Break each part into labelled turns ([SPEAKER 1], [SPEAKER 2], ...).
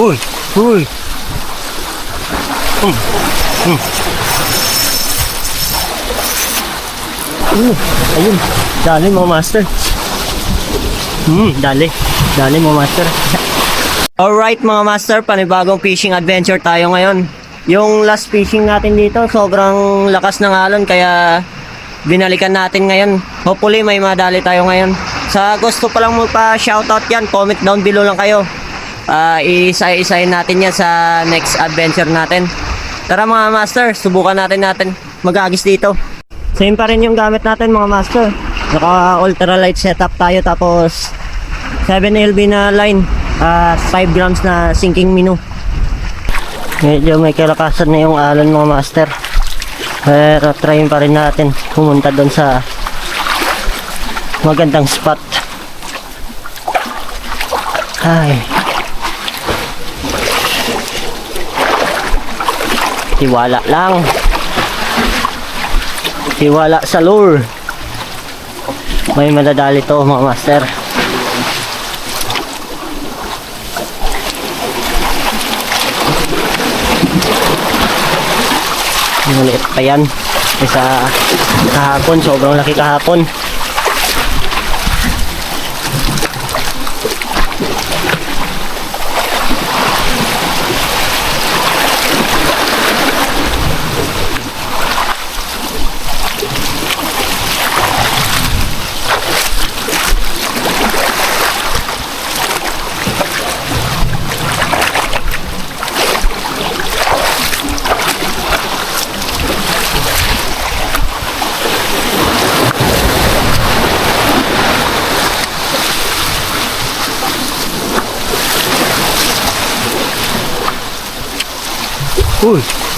[SPEAKER 1] Uy, uy. Hmm. Hmm. Uh, ayun. Dali mga master. Hmm, dali. Dali mga master. Alright mga master, panibagong fishing adventure tayo ngayon. Yung last fishing natin dito, sobrang lakas ng alon kaya binalikan natin ngayon. Hopefully may madali tayo ngayon. Sa gusto pa lang mo pa shoutout yan, comment down below lang kayo. Ah, isa-isahin natin yan sa next adventure natin. Tara mga master, subukan natin natin mag-agis dito. Same pa rin yung gamit natin mga master. Naka ultralight setup tayo tapos 7 LB na line. ah 5 grams na sinking minu. Medyo may kalakasan na yung alon mga master. Pero try pa rin natin pumunta doon sa magandang spot. Ay. Tiwala lang. Tiwala sa lure. May madadali to mga master. Maliit pa yan. Isa kahapon, sobrang laki kahapon.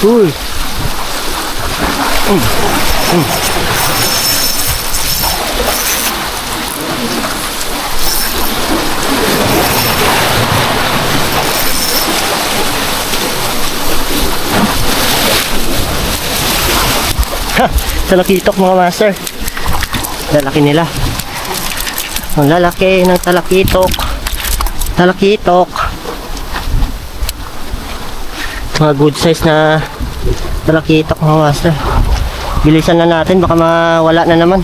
[SPEAKER 1] Uy. Mm, mm. Ha, talakitok mga master. Lalaki nila. Ang lalaki ng talakitok. Talakitok mga good size na talakitok mga master. Bilisan na natin baka mawala na naman.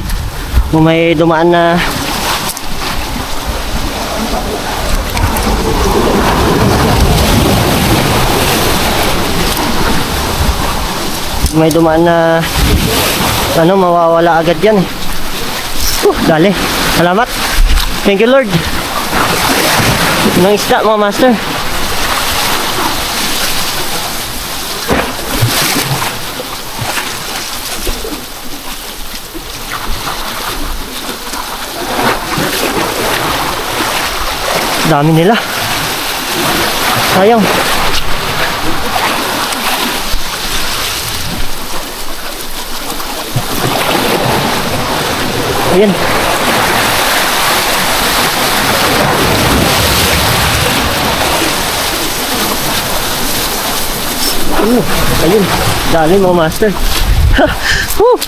[SPEAKER 1] Kung may dumaan na may dumaan na ano mawawala agad yan. Uh, dali. Salamat. Thank you lord. Ng isda mga master Dami nila. Sayang. Ayan. Uh, ayun. Dali mga master. Ha! Uh!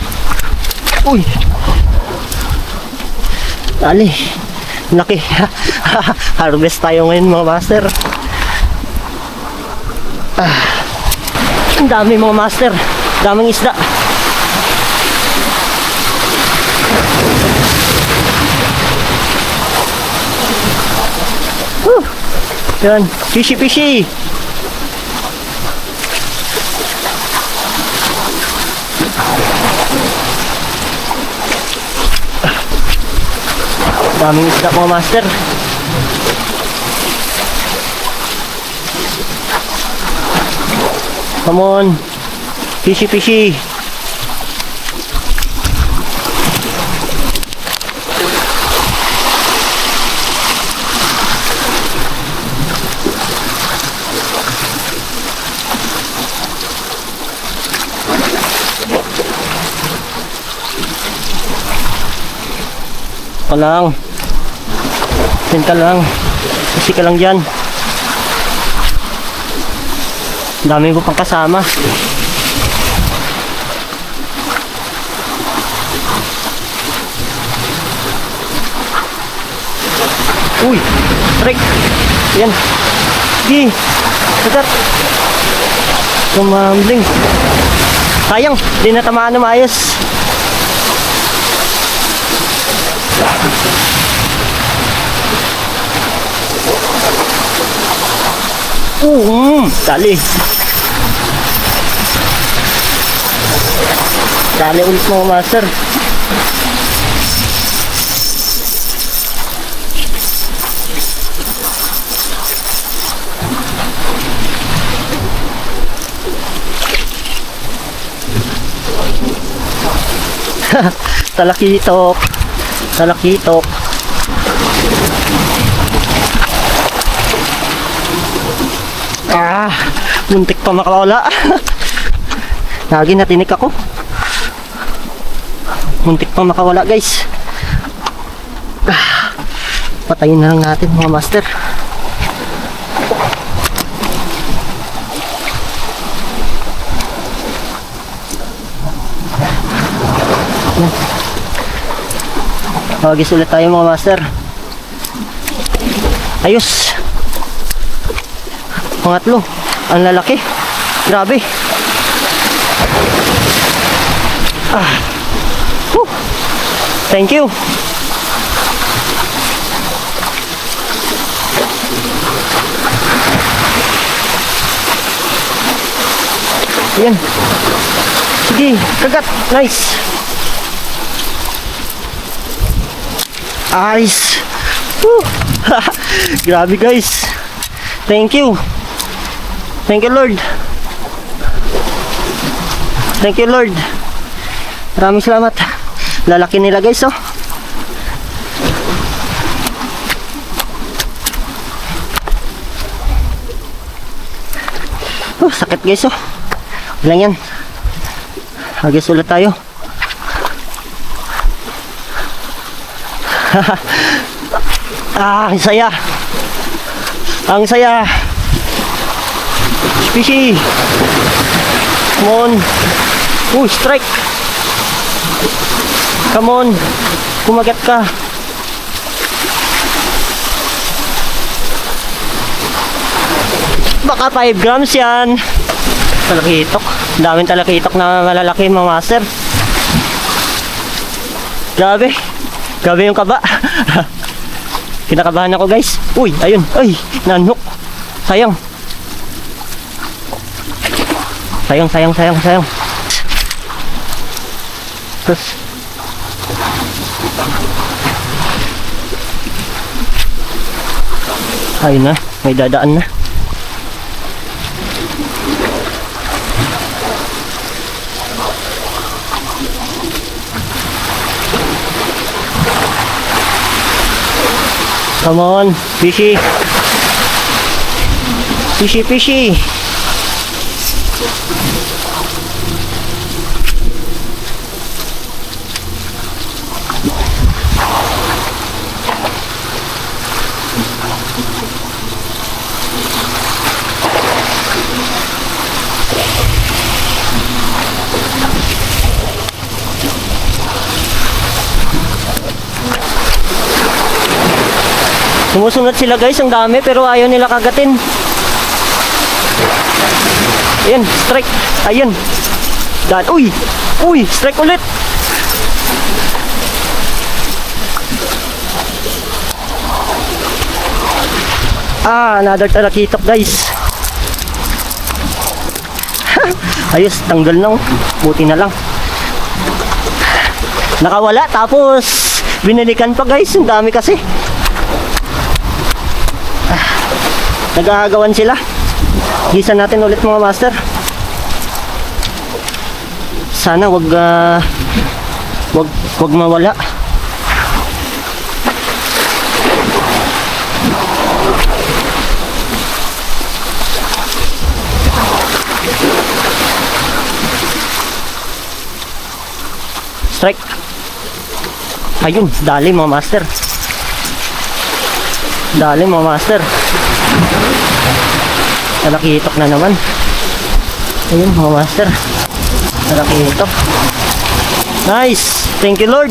[SPEAKER 1] Uy! Dali. Laki. Harvest tayo ngayon mga master. Ah. Ang dami mga master. Daming isda. Whew. Yan. Fishy fishy. Daming isda mga master. Come on. Fishy fishy. Pa lang. Ka lang. Kasi ka lang dyan. Dami ko pang kasama. Uy! Trek! Yan. Sige. Sagat. Kumambling. Sayang, di na tamaan na maayos. Oo, mm, dali. Dali ulit mga master. Talakitok. Talakitok. Muntik pa makawala. Lagi natinik ako. Muntik pa makawala guys. Patayin na lang natin mga master. Hagis ulit tayo mga master. Ayos. Pangatlo. Ang lalaki. Grabe. Ah. Whew. Thank you. Yan. Sige, kagat. Nice. Ayos. Grabe guys. Thank you. Thank you Lord. Thank you Lord. Maraming salamat. Lalaki nila guys oh. Oh, sakit guys oh. Ilang yan. Hagis ulit tayo. ah, saya. Ang saya. Fishy. Come on. Oh, strike. Come on. Kumagat ka. Baka 5 grams yan. Talakitok. Daming talakitok na malalaki mga master. Grabe. Grabe yung kaba. Kinakabahan ako guys. Uy, ayun. Ay, nanhook. Sayang. Sayang, sayang, sayang, sayang. Terus. Ayun na, may dadaan na. Come on, fishy. Fishy, fishy. Sumusunod sila guys, ang dami pero ayaw nila kagatin. Ayan, strike. Ayan. Dan. Uy! Uy! Strike ulit! Ah, another talakitok guys. Ayos, tanggal na. oh. Buti na lang. Nakawala, tapos binalikan pa guys. Ang dami kasi. Nagagawan sila. Gisa natin ulit mga master. Sana wag ah, wag wag mawala. Strike. Ayun, dali mga master. Dali mga master. Talakitok na naman. Ayun mga master. Talakitok. Nice! Thank you Lord!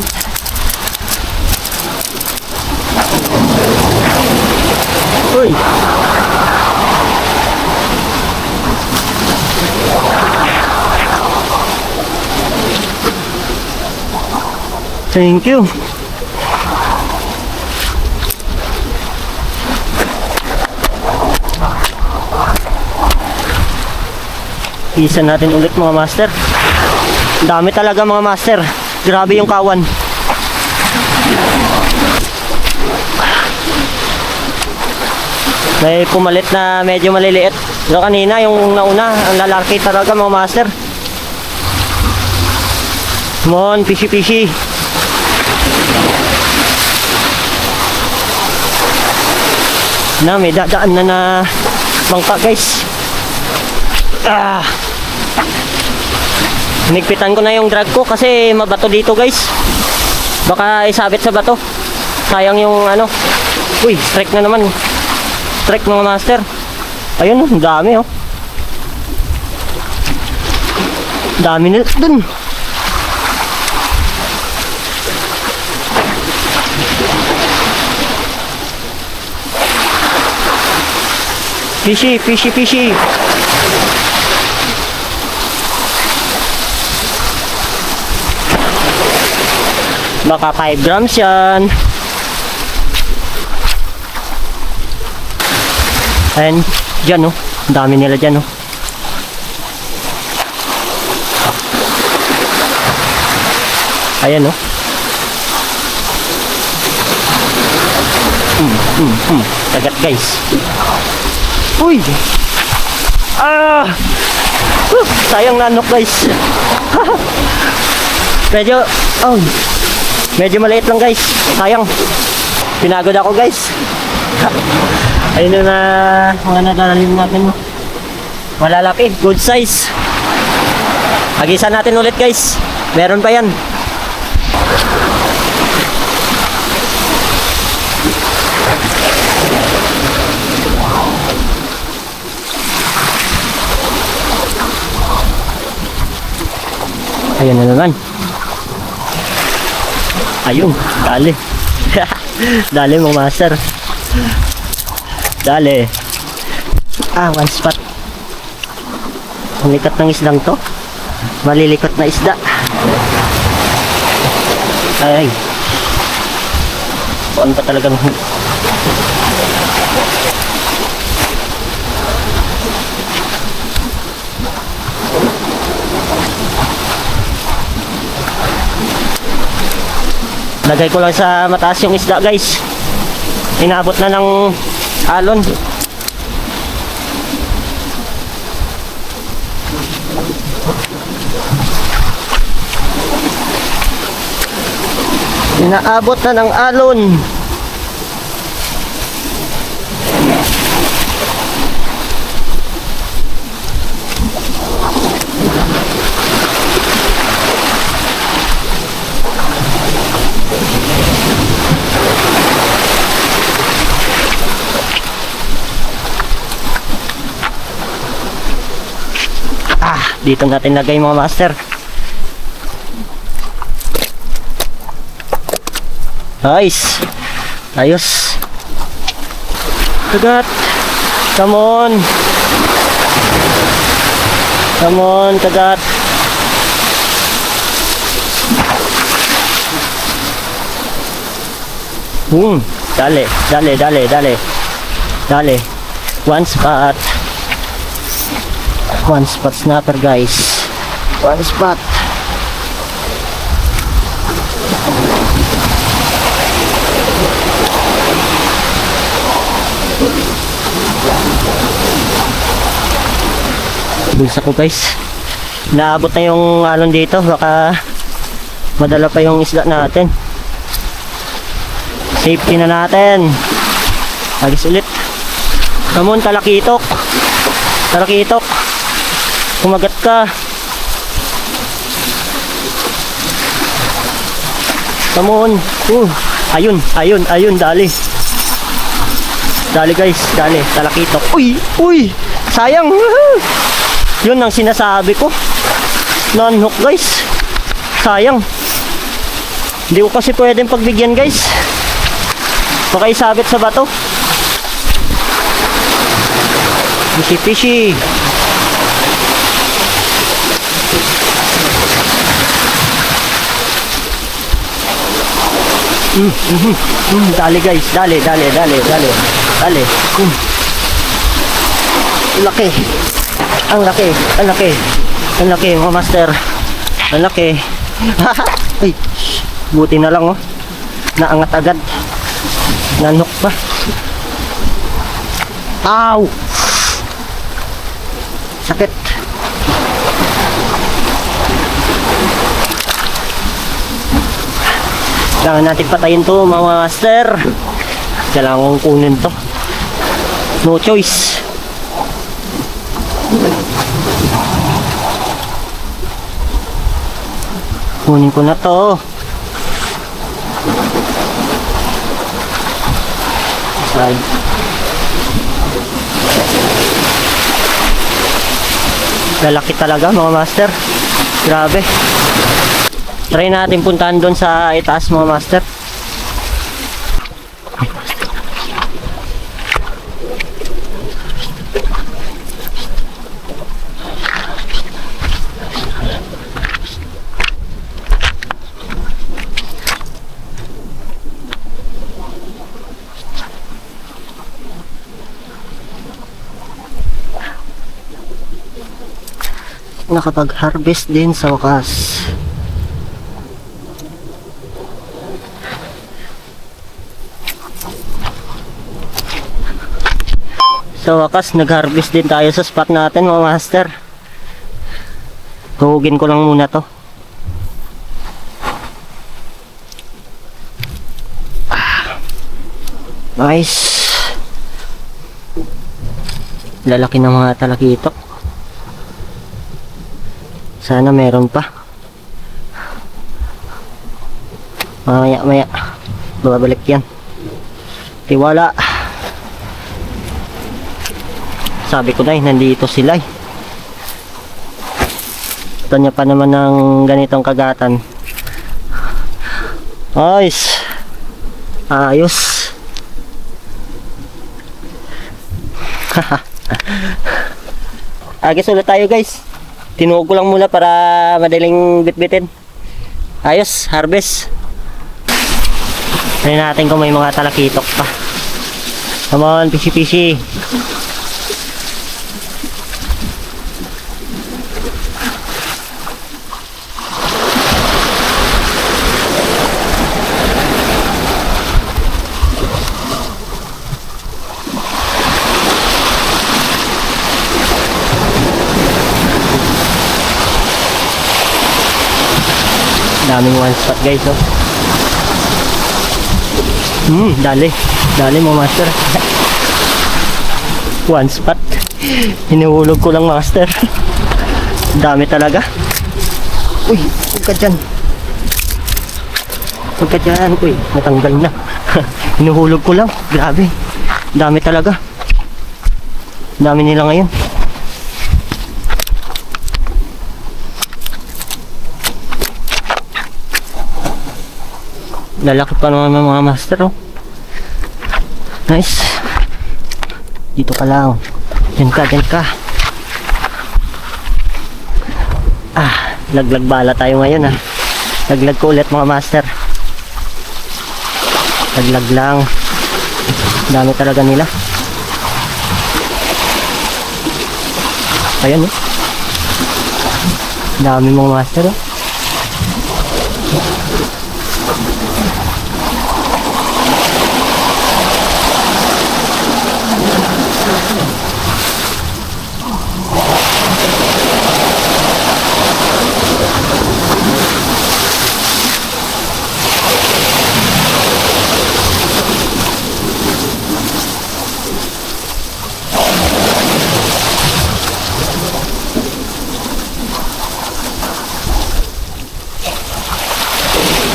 [SPEAKER 1] Uy! Thank you! Isa natin ulit mga master. Dami talaga mga master. Grabe yung kawan. May pumalit na medyo maliliit. Pero kanina yung nauna, ang lalaki talaga mga master. Come on, fishy. Na, may dadaan na na bangka guys. Ah. Nigpitan ko na yung drag ko kasi mabato dito guys. Baka isabit sa bato. Sayang yung ano. Uy, strike na naman. Strike mga master. Ayun, dami oh. Dami na dun. Fishy, fishy, fishy. Baka 5 grams yan. Ayan, dyan oh. Ang dami nila dyan oh. Ayan oh. Hmm, hmm, hmm. Tagat guys. Uy! Ah! Uh, sayang nanok guys. Medyo, oh, medyo maliit lang guys. Sayang. Pinagod ako guys. Ayun na mga nadalalim natin. Malalaki, good size. Agisan natin ulit guys. Meron pa yan. Ayan na naman. Ayun, dali. dali mo master. Dali. Ah, one spot. Ang likat ng isdang to. Malilikot na isda. Ay. Kuan pa talagang Lagay ko lang sa mataas yung isda guys. Inabot na ng alon. Inaabot na ng alon. Dito natin lagay mga master. Nice. Ayos. Kagat. Come on. Come on, kagat. Hmm, dale, dale, dale, dale. Dale. One spot. One spot snapper guys. One spot. Bulsa ko guys. Naabot na yung alon dito. Baka madala pa yung isda natin. Safety na natin. Agis ulit. Kamon, talakitok. Talakitok. Kumagat ka. Come on. Uh, ayun, ayun, ayun, dali. Dali guys, dali, talakitok. Uy, uy, sayang. Yun ang sinasabi ko. Non-hook guys. Sayang. Hindi ko kasi pwedeng pagbigyan guys. Baka isabit sa bato. Fishy fishy. Mm, mhm, mm, dali guys, dali, dali, dali, dali. Dali. Mm. Laki. Ang laki, ang laki. Ang laki, mga master. Ang laki. Ay, buti na lang oh. Naangat agad. Nanok pa. Ow! Sakit. Kailangan natin patayin to mga master. Kailangan kong kunin to. No choice. Kunin ko na to. Side. Lalaki talaga mga master. Grabe. Try natin puntahan doon sa itaas mga master. Nakapag-harvest din sa wakas. Sa wakas, nag-harvest din tayo sa spot natin mga master. Huhugin ko lang muna to. Ah. Nice. Lalaki ng mga talakito. Sana meron pa. Mamaya, maya. Babalik yan. Tiwala. Sabi ko na eh, nandito sila eh. Ito niya pa naman ng ganitong kagatan. Ayos. Ayos. Agis ulit tayo guys. Tinuog ko lang muna para madaling bitbitin. Ayos, harvest. Tignan natin kung may mga talakitok pa. Come on, pisi-pisi. Daming one spot guys, oh. Hmm, dali. Dali mo, master. one spot. Hinuhulog ko lang, master. Dami talaga. Uy, huwag ka dyan. Huwag dyan, uy. Natanggal na. Hinuhulog ko lang. Grabe. Dami talaga. Dami nila ngayon. Lalaki pa naman ng mga master oh. Nice. Dito ka lang. Diyan ka, diyan ka. Ah, laglag bala tayo ngayon ah. Laglag ko ulit mga master. Laglag lang. Dami talaga nila. Ayan oh. Dami mga master oh.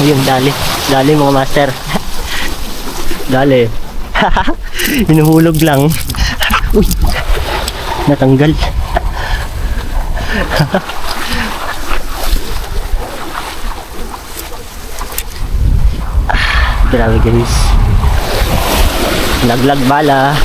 [SPEAKER 1] Ayun, dali. Dali mga master. dali. Hinuhulog lang. Uy. Natanggal. Grabe guys. Laglag bala.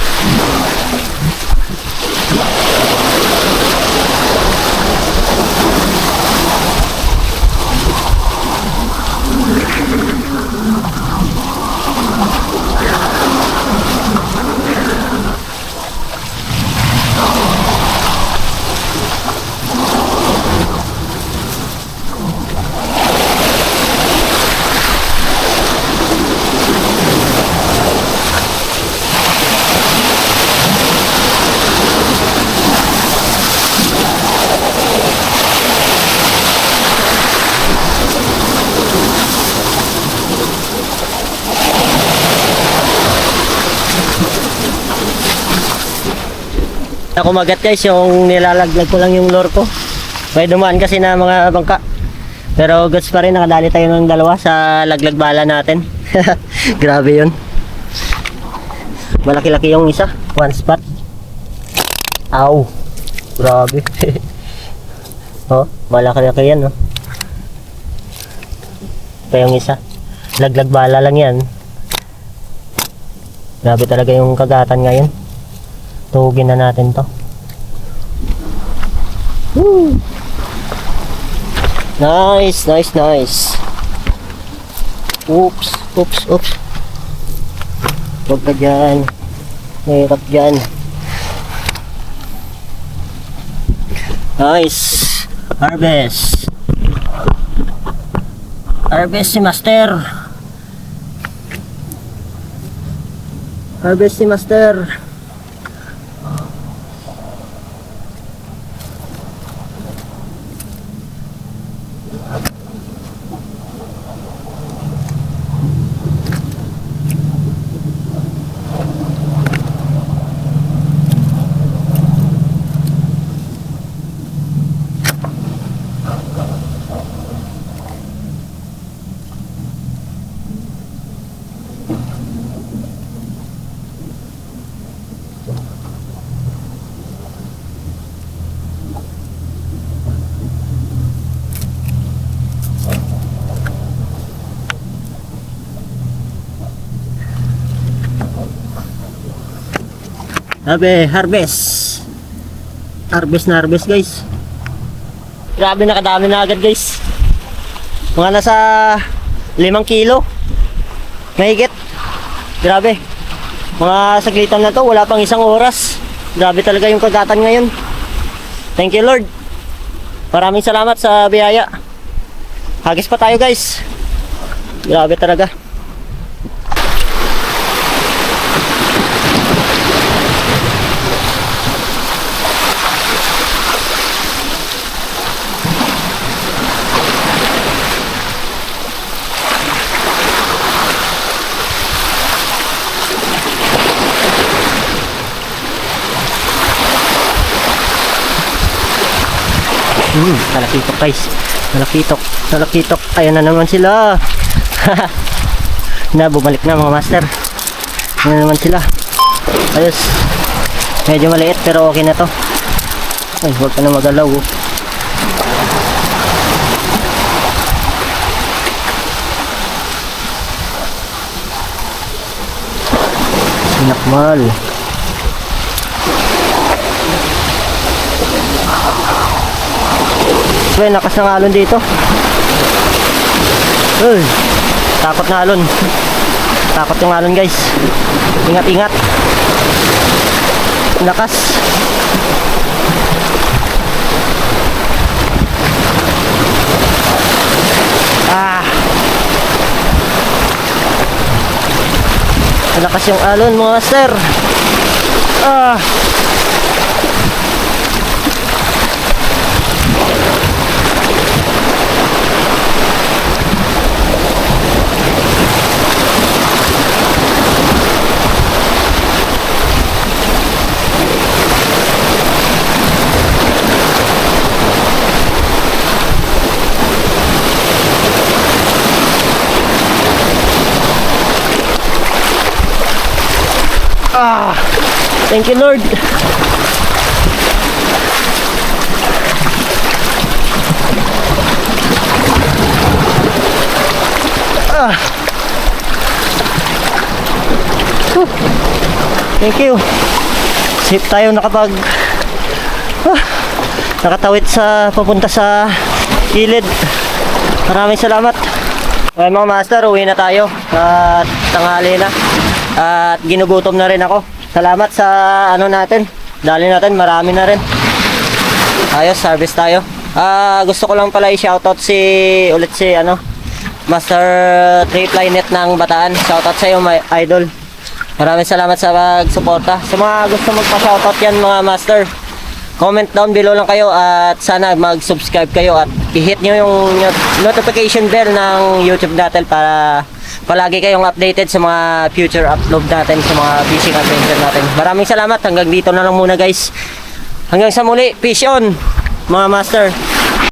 [SPEAKER 1] Nakumagat guys, yung nilalaglag ko lang yung lure ko. May dumaan kasi na mga bangka. Pero goods pa rin, nakadali tayo ng dalawa sa laglag bala natin. Grabe yun. Malaki-laki yung isa. One spot. Ow. Grabe. oh, malaki-laki yan, oh. Pa yung isa. Laglag bala lang yan. Grabe talaga yung kagatan ngayon. Tugin na natin to. Woo! Nice, nice, nice. Oops, oops, oops. Huwag ka dyan. Mahirap dyan. Nice. Harvest. Harvest si Master. Harvest si Master. Sabi, harvest. Harvest na harvest guys. Grabe nakadami na agad guys. Mga nasa limang kilo. Mahigit. Grabe. Mga saglitan na to, wala pang isang oras. Grabe talaga yung kagatan ngayon. Thank you Lord. Maraming salamat sa biyaya. Hagis pa tayo guys. Grabe talaga. Talakitok guys. Talakitok. Talakitok. Ayan na naman sila. na, bumalik na mga master. Ayan na naman sila. Ayos. Medyo maliit pero okay na to. Ay, huwag ka na magalaw. oh. Sinakmal. Uy, lakas ng alon dito. Uy, takot na alon. Takot yung alon guys. Ingat, ingat. Lakas. Ah. Lakas yung alon mga master. Ah, thank you Lord. Ah. Thank you. Safe tayo nakapag ah, nakatawid sa papunta sa gilid. Maraming salamat. Okay mga master, uwi na tayo. At tanghali na. At ginugutom na rin ako. Salamat sa ano natin. Dali natin, marami na rin. Ayos, service tayo. Ah, gusto ko lang pala i-shoutout si ulit si ano Master Triple Net ng Bataan. Shoutout sa iyo, my idol. Maraming salamat sa pagsuporta. Sa mga gusto magpa-shoutout yan mga master. Comment down below lang kayo at sana mag-subscribe kayo at i-hit nyo yung not- notification bell ng YouTube natin para palagi kayong updated sa mga future upload natin sa mga fishing adventure natin. Maraming salamat. Hanggang dito na lang muna guys. Hanggang sa muli, fish on, mga master.